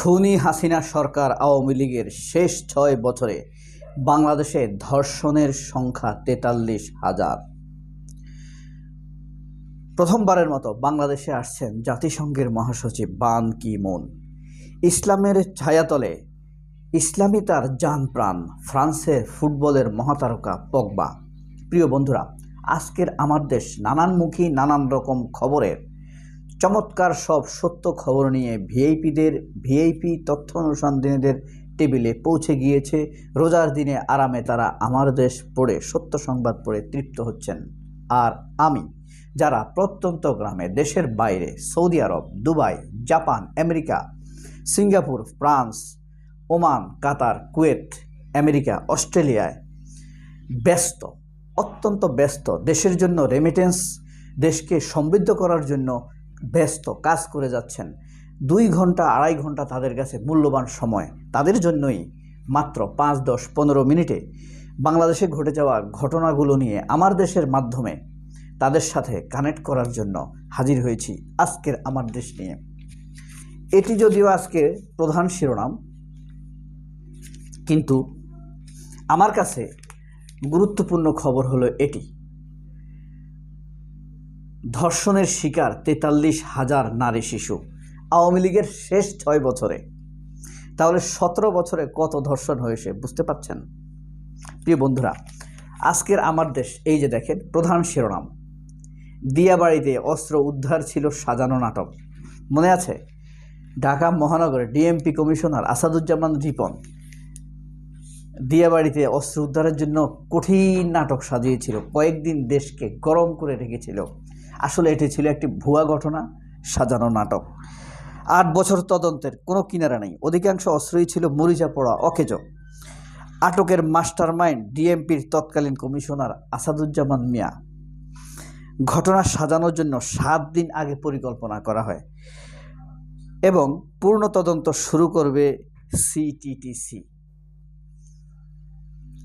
খুনি হাসিনা সরকার আওয়ামী লীগের শেষ ছয় বছরে বাংলাদেশে ধর্ষণের সংখ্যা তেতাল্লিশ হাজার। প্রথমবারের মতো বাংলাদেশে আসছেন জাতিসংঘের মহাসচিব বান কি মুন ইসলামের ছায়াতলে ইসলামী তার জান প্রাণ ফ্রান্সের ফুটবলের মহাতারকা পগবা। প্রিয় বন্ধুরা, আজকের আমার দেশ নানানমুখী নানান রকম খবরের চমৎকার সব সত্য খবর নিয়ে ভিআইপিদের, ভিআইপি তথ্য অনুসন্ধানীদের টেবিলে পৌঁছে গিয়েছে। রোজার দিনে আরামে তারা আমার দেশ পড়ে সত্য সংবাদ পড়ে তৃপ্ত হচ্ছেন। আর আমি, যারা প্রত্যন্ত গ্রামে দেশের বাইরে, Saudi Arab, Dubai, Japan, America, Singapore, France, Oman, Qatar, Kuwait, America, অস্ট্রেলিয়ায় ব্যস্ত, অত্যন্ত ব্যস্ত, দেশের জন্য রেমিটেন্স দেশকে সমৃদ্ধ করার জন্য ব্যস্ত, কাজ করে যাচ্ছেন। দুই ঘণ্টা, আড়াই ঘণ্টা তাদের কাছে মূল্যবান সময়। তাদের জন্যই মাত্র পাঁচ, দশ, পনেরো মিনিটে বাংলাদেশে ঘটে যাওয়া ঘটনাগুলো নিয়ে আমার দেশের মাধ্যমে তাদের সাথে কানেক্ট করার জন্য হাজির হয়েছি আজকের আমার দেশ নিয়ে। এটি যদিও আজকে প্রধান শিরোনাম, কিন্তু আমার কাছে গুরুত্বপূর্ণ খবর হলো এটি। ধর্ষণের শিকার তেতাল্লিশ হাজার নারী শিশু আওয়ামী লীগের শেষ ছয় বছরে। তাহলে সতেরো বছরে কত ধর্ষণ হয়েছে বুঝতে পারছেন? প্রিয় বন্ধুরা, আজকের আমার দেশ এই যে দেখেন, প্রধান শিরোনাম। দিয়াবাড়িতে অস্ত্র উদ্ধার ছিল সাজানো নাটক। মনে আছে? ঢাকা মহানগরে ডিএমপি কমিশনার আসাদুজ্জামান রিপন দিয়াবাড়িতে অস্ত্র উদ্ধারের জন্য কঠিন নাটক সাজিয়েছিল। কয়েকদিন দেশকে গরম করে রেখেছিল। আসলে এটি ছিল একটি ভুয়া ঘটনা, সাজানো নাটক। আট বছর তদন্তের, কোনো কিনারা নেই। অধিকাংশ অস্ত্রই ছিল মরিচা পড়া অকেজ। আটকের মাস্টার মাইন্ড ডিএমপির তৎকালীন কমিশনার আসাদুজ্জামান মিয়া। ঘটনা সাজানোর জন্য সাত দিন আগে পরিকল্পনা করা হয় এবং পূর্ণ তদন্ত শুরু করবে সিটিটিসি।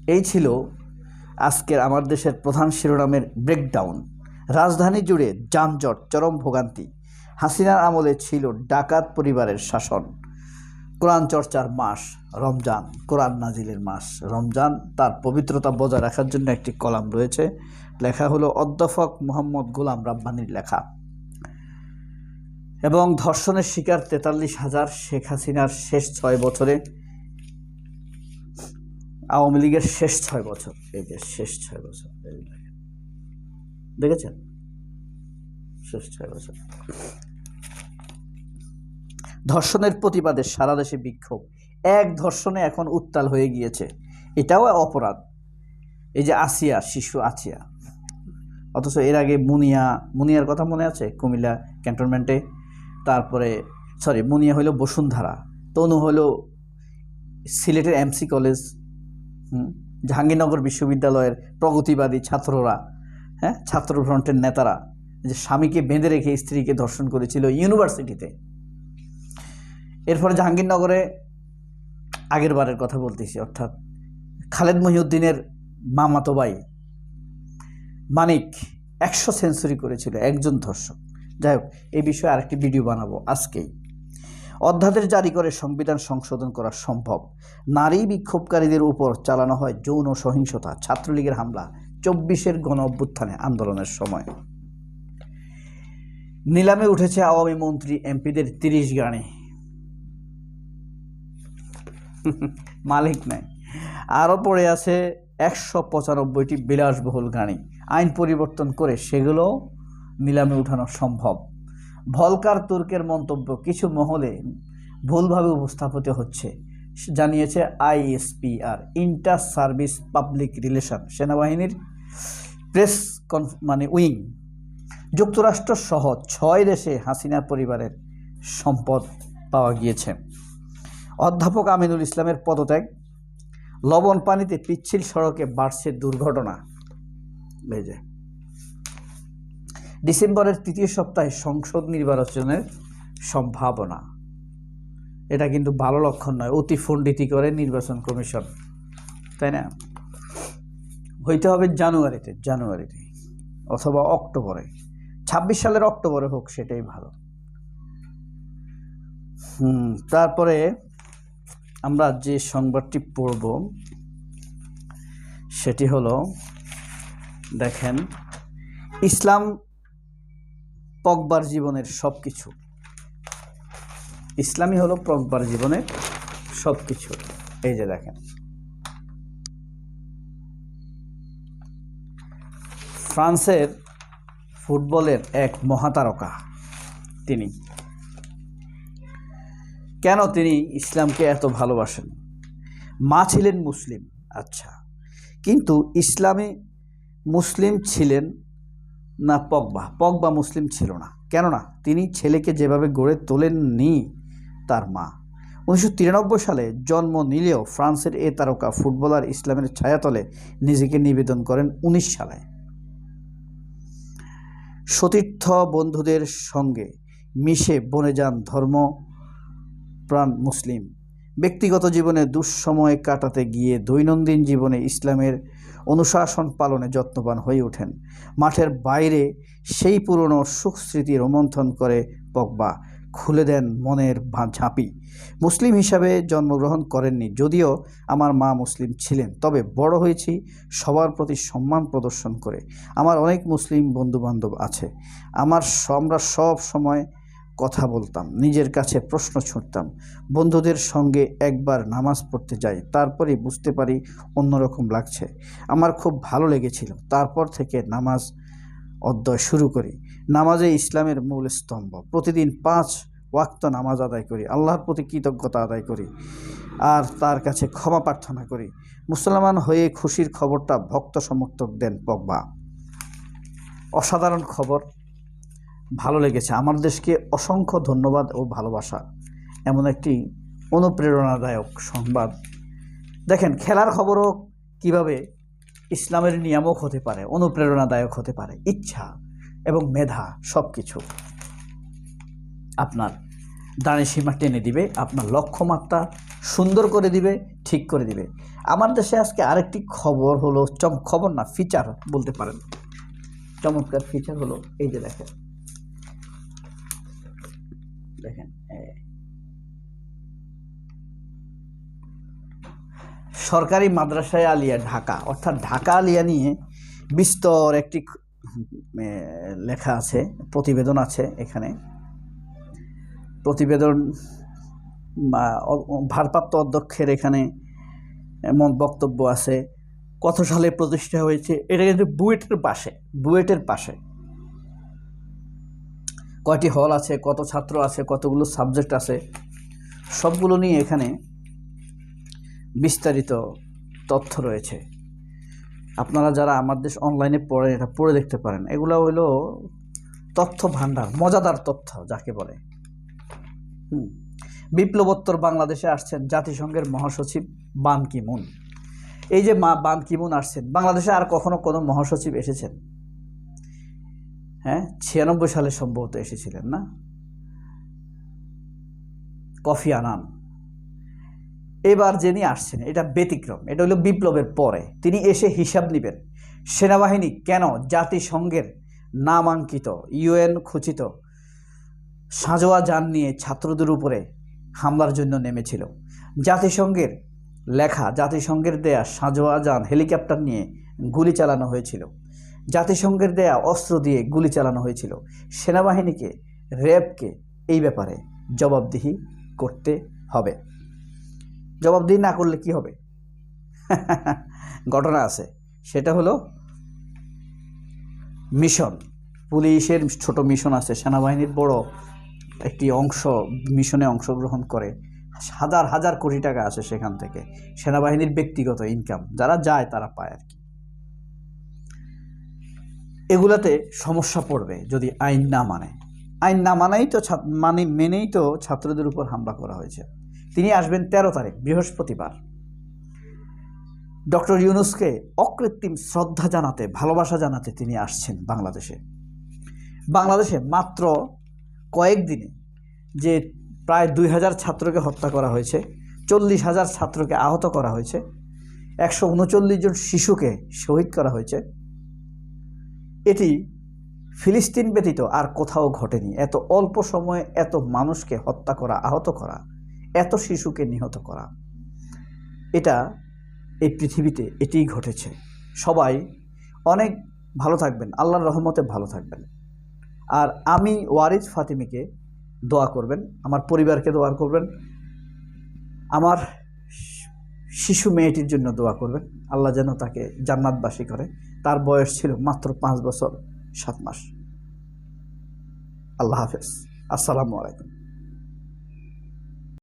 এই ছিল আজকের আমার দেশের প্রধান শিরোনামের ব্রেকডাউন রাজধানী জুড়ে যানজট, চরম ভোগান্তি। হাসিনার আমলে ছিল ডাকাত পরিবারের শাসন। কোরআন চর্চার মাস, রমজান। কোরআন নাজিলের মাস, রমজান। তার পবিত্রতা বজায় রাখার জন্য একটি কলাম রয়েছে। লেখা হলো অধ্যাপক মোহাম্মদ গোলাম রাব্বানির লেখা। এবং ধর্ষণের শিকার তেতাল্লিশ হাজার শেখ হাসিনার শেষ ছয় বছরে। আওয়ামী লীগের শেষ ছয় বছর, এই যে শেষ ছয় বছর। দেখেছেন? শেষ ছয় বছর। ধর্ষণের প্রতিবাদে সারা দেশে বিক্ষোভ। এক ধর্ষণে এখন উত্তাল হয়ে গিয়েছে। এটাও অপরাধ। এই যে আসিয়া, শিশু আসিয়া। অথচ এর আগে মুনিয়া, মুনিয়ার কথা মনে আছে? কুমিল্লা ক্যান্টনমেন্টে। তারপরে সরি মুনিয়া হলো বসুন্ধরা। তনু হলো সিলেটের এমসি কলেজ। জাহাঙ্গীরনগর বিশ্ববিদ্যালয়ের প্রগতিবাদী ছাত্ররা। হ্যাঁ? ছাত্র ফ্রন্টের নেতারা যে স্বামীকে বেঁধে রেখে স্ত্রীকে ধর্ষণ করেছিল ইউনিভার্সিটিতে। এরপরে জাহাঙ্গীরনগরে আগের বারের কথা বলতেছি, অর্থাৎ খালেদ মহিউদ্দিনের মামাতো ভাই মানিক একশো সেঞ্চুরি করেছিল, একজন ধর্ষক। যাই হোক এই বিষয়ে আরেকটি ভিডিও বানাবো আজকেই। অধ্যাদেশ জারি করে সংবিধান সংশোধন করা সম্ভব। নারী বিক্ষোভকারীদের উপর চালানো হয় যৌন সহিংসতা, ছাত্রলীগের হামলা চব্বিশের গণ অভ্যুত্থানে আন্দোলনের সময়। নিলামে উঠেছে আওয়ামী মন্ত্রী এমপিদের তিরিশ গাড়ি। মালিক নাই। আরও পড়ে আছে একশো পঁচানব্বইটি বিলাসবহুল গাড়ি। আইন পরিবর্তন করে সেগুলো নিলামে উঠানো সম্ভব। ভলকার তুর্কের মন্তব্য, কিছু মহলে ভুলভাবে উপস্থাপিত হচ্ছে, জানিয়েছে ISPR inter service public relation, সেনাবাহিনীর প্রেস মানে উইং। যুক্তরাষ্ট্র সহ ছয় দেশে হাসিনা পরিবারের সম্পদ পাওয়া গিয়েছে। অধ্যাপক আমিনুল ইসলামের পদত্যাগ। লবণ পানিতে পিচ্ছিল সড়কে বাড়ছে দুর্ঘটনা। বেজে ডিসেম্বরের তৃতীয় সপ্তাহে সংসদ নির্বাচনের সম্ভাবনা। এটা কিন্তু ভালো লক্ষণ নয়, অতি ফন্ডিতি করে নির্বাচন কমিশন, তাই না? হইতে হবে জানুয়ারিতে জানুয়ারিতে অথবা অক্টোবরে। ছাব্বিশ সালের অক্টোবরে হোক সেটাই ভালো। হুম, তারপরে আমরা যে সংবাদটি পড়ব, সেটি হলো, দেখেন, ইসলাম পকবার জীবনের সব কিছু ইসলামই হলো পকবার জীবনের সব কিছু এই যে দেখেন। ফ্রান্সের ফুটবলের এক মহাতারকা তিনি। কেন তিনি ইসলামকে এত ভালোবাসেন? মা ছিলেন মুসলিম আচ্ছা। কিন্তু ইসলামে মুসলিম ছিলেন না পগবা। পগবা মুসলিম ছিল না। কেননা তিনি ছেলেকে যেভাবে গড়ে তোলেননি তার মা। উনিশশো তিরানব্বই সালে জন্ম নিলেও ফ্রান্সের এ তারকা ফুটবলার ইসলামের ছায়াতলে নিজেকে নিবেদন করেন উনিশ সালে। সতীর্থ বন্ধুদের সঙ্গে মিশে বনে যান ধর্ম, প্রাণ মুসলিম। ব্যক্তিগত জীবনে দুঃসময় কাটাতে গিয়ে দৈনন্দিন জীবনে ইসলামের অনুশাসন পালনে যত্নবান হয়ে ওঠেন। মাঠের বাইরে সেই পুরনো সুখ স্মৃতি রোমন্থন করে পগবা। খুলে দেন মনের ঝাঁপি। মুসলিম হিসাবে জন্মগ্রহণ করেননি, যদিও আমার মা মুসলিম ছিলেন। তবে বড় হয়েছি সবার প্রতি সম্মান প্রদর্শন করে। আমার অনেক মুসলিম বন্ধুবান্ধব আছে। আমার আমরা সব সময় কথা বলতাম, নিজের কাছে প্রশ্ন ছুঁড়তাম। বন্ধুদের সঙ্গে একবার নামাজ পড়তে যাই তারপরে বুঝতে পারি অন্যরকম লাগছে। আমার খুব ভালো লেগেছিল। তারপর থেকে নামাজ অধ্যয় শুরু করি। নামাজে ইসলামের মূল স্তম্ভ। প্রতিদিন পাঁচ ওয়াক্ত নামাজ আদায় করি, আল্লাহর প্রতি কৃতজ্ঞতা আদায় করি, আর তার কাছে ক্ষমা প্রার্থনা করি। মুসলমান হয়ে খুশির খবরটা ভক্ত সমর্থক দেন পগবা। অসাধারণ খবর, ভালো লেগেছে। আমার দেশকে অসংখ্য ধন্যবাদ ও ভালোবাসা। এমন একটি অনুপ্রেরণাদায়ক সংবাদ। দেখেন, খেলার খবরও কীভাবে ইসলামের নিয়ামক হতে পারে, অনুপ্রেরণাদায়ক হতে পারে। ইচ্ছা। এবং মেধা সব কিছু আপনার দানে সীমা টেনে দিবে, আপনার লক্ষ্যমাত্রা সুন্দর করে দিবে, ঠিক করে দিবে। আমার দেশে আজকে আরেকটি খবর হলো, চম, খবর না ফিচার বলতে পারেন। চমৎকার ফিচার হলো, এই যে দেখেন। দেখেন সরকারি মাদ্রাসায় আলিয়া ঢাকা, অর্থাৎ ঢাকা আলিয়া নিয়ে বিস্তর একটি লেখা আছে, প্রতিবেদন আছে এখানে। প্রতিবেদন, বা ভারপ্রাপ্ত অধ্যক্ষের এখানে এমন বক্তব্য আছে। কত সালে প্রতিষ্ঠা হয়েছে? এটা কিন্তু বুয়েটের পাশে বুয়েটের পাশে। কয়টি হল আছে, কত ছাত্র আছে, কতগুলো সাবজেক্ট আছে, সবগুলো নিয়ে এখানে বিস্তারিত তথ্য রয়েছে। আপনারা যারা আমার দেশ অনলাইনে পড়েন এটা পড়ে দেখতে পারেন। এগুলো হলো তথ্য ভাণ্ডার মজাদার তথ্য যাকে বলে। হুম। বিপ্লবোত্তর বাংলাদেশে আসছেন জাতিসংঘের মহাসচিব বান কি মুন এই যে মা বান কি মুন আসছেন, বাংলাদেশে আর কখনো কোনো মহাসচিব এসেছেন? হ্যাঁ ছিয়ানব্বই সালে সম্ভবত এসেছিলেন না? Kofi Annan. এবার যিনি আসছেন, এটা ব্যতিক্রম, এটা হলো বিপ্লবের পরে, তিনি এসে হিসাব নেবেন, সেনাবাহিনী কেন জাতিসংঘের নামাঙ্কিত, ইউএন খচিত, সাজোয়া যান নিয়ে ছাত্রদের উপরে হামলার জন্য নেমেছিল, জাতিসংঘের লেখা, জাতিসংঘের দেয়া সাজোয়া যান, হেলিকপ্টার নিয়ে গুলি চালানো হয়েছিল, জাতিসংঘের দেয়া অস্ত্র দিয়ে গুলি চালানো হয়েছিল, সেনাবাহিনীকে, র্যাবকে এই ব্যাপারে জবাবদিহি করতে হবে। জবাবদিহি না করলে কি হবে? ঘটনা আছে। সেটা হলো মিশন। পুলিশের ছোট মিশন আছে। সেনাবাহিনীর বড় একটি অংশ, মিশনে অংশগ্রহণ করে। হাজার হাজার কোটি টাকা আসে সেখান থেকে। সেনাবাহিনীর ব্যক্তিগত ইনকাম যারা যায় তারা পায় আর কি। এগুলাতে সমস্যা পড়বে যদি আইন না মানে। আইন না মানাই তো মানে মেনেই তো ছাত্রদের উপর হামলা করা হয়েছে। তিনি আসবেন তেরো তারিখ, বৃহস্পতিবার। ডক্টর ইউনুসকে অকৃত্রিম শ্রদ্ধা জানাতে, ভালোবাসা জানাতে তিনি আসছেন বাংলাদেশে। বাংলাদেশে মাত্র কয়েকদিনে যে প্রায় দুই হাজার ছাত্রকে হত্যা করা হয়েছে, চল্লিশ হাজার ছাত্রকে আহত করা হয়েছে, একশো উনচল্লিশ জন শিশুকে শহীদ করা হয়েছে, এটি ফিলিস্তিন ব্যতীত আর কোথাও ঘটেনি। এত অল্প সময়ে এত মানুষকে হত্যা করা, আহত করা এত শিশুকে নিহত করা। এটা এই পৃথিবীতে এটিই ঘটেছে। সবাই অনেক ভালো থাকবেন, আল্লাহর রহমতে ভালো থাকবেন। আর আমি ওয়ারিজ ফাতিমিকে দোয়া করবেন, আমার পরিবারকে দোয়া করবেন, আমার শিশু মেয়েটির জন্য দোয়া করবেন। আল্লাহ যেন তাকে জান্নাতবাসী করে। তার বয়স ছিল মাত্র পাঁচ বছর, সাত মাস। আল্লাহ হাফেজ। আসসালামু আলাইকুম।